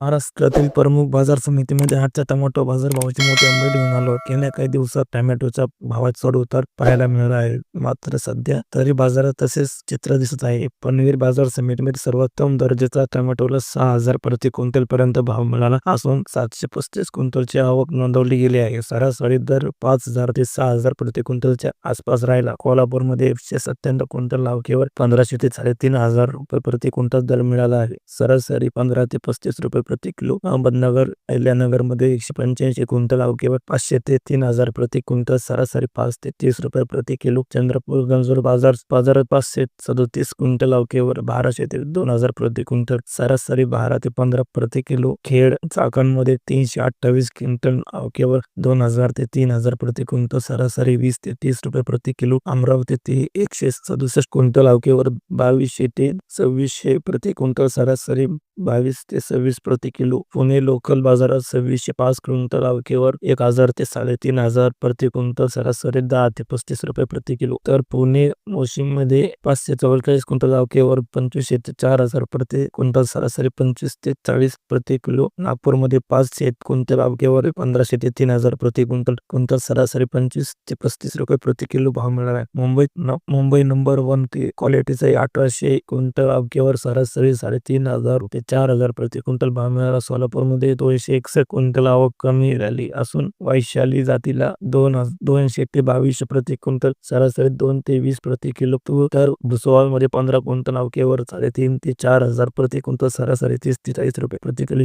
महाराष्ट्रातील प्रमुख बाजार समितीमध्ये आजच्या टोमॅटो बाजारभावाची मोठी अपडेट घेऊन आलो. गेल्या काही दिवसात टोमॅटोच्या भावात चढ उतार पाहायला मिळाला आहे. मात्र सध्या तरी बाजारात तसेच चित्र दिसत आहे. पनवेल बाजार समितीमध्ये सर्वोत्तम दर्जाचा टोमॅटोला सहा हजार प्रति क्विंटल पर्यंत भाव मिळाला असून सातशे पस्तीस क्विंटलची आवक नोंदवली गेली आहे. सरासरी दर पाच हजार ते सहा हजार प्रति क्विंटलच्या आसपास राहिला. कोल्हापूरमध्ये एकशे सत्त्याण्णव क्विंटल लावकेवर पंधराशे ते साडेतीन हजार रुपये प्रति क्विंटल दर मिळाला आहे. सरासरी पंधरा ते पस्तीस रुपये प्रति किलो अहमदनगर अहिल्यानगरमध्ये एकशे पंच्याऐंशी क्विंटल अवकेवर पाचशे ते तीन हजार प्रति क्विंटल सरासरी पाच ते तीस रुपये प्रति किलो. चंद्रपूर गंजूर बाजार बाजारात पाचशे सदोतीस क्विंटल अवकेवर बाराशे ते दोन हजार प्रति क्विंटल सरासरी बारा ते पंधरा प्रति किलो. खेड चाकणमध्ये तीनशे अठ्ठावीस क्विंटल अवकेवर दोन हजार ते तीन हजार प्रति क्विंटल सरासरी वीस ते तीस रुपये प्रति किलो. अमरावती ते एकशे सदुसष्ट क्विंटल अवकेवर बावीसशे ते सव्वीसशे प्रति क्विंटल सरासरी बावीस ते सव्वीस प्रति किलो. पुणे लोकल बाजारात सव्वीसशे पाच क्विंटल अवकेवर एक हजार ते साडेतीन हजार प्रति क्विंटल सरासरी दहा ते पस्तीस रुपये प्रति किलो. तर पुणे मोशिममध्ये पाचशे चौवेचाळीस क्विंटल अवकेवर पंचवीसशे ते चार हजार प्रति क्विंटल सरासरी पंचवीस ते चाळीस प्रति किलो. नागपूरमध्ये पाचशे क्विंटल अवकेवर पंधराशे ते तीन हजार प्रति क्विंटल क्विंटल सरासरी पंचवीस ते पस्तीस रुपये प्रति किलो भाव मिळाला. आहे मुंबईत मुंबई नंबर वन क्वालिटीचा अठराशे क्विंटल अवकेवर सरासरी साडेतीन हजार ते चार हजार प्रति क्विंटल भाव मिळाला सोलापूरमध्ये दोनशे एकसष्ट क्विंटल आवक कमी झाली असून वैशाली जातीला दोन दोनशे ते बावीस प्रति क्विंटल सरासरी दोन ते वीस प्रति किलो तर. भुसवाल पंधरा क्विंटल अवकेवर साडेतीन ते चार हजार प्रति क्विंटल सरासरी तीस ते चाळीस रुपये प्रति किलो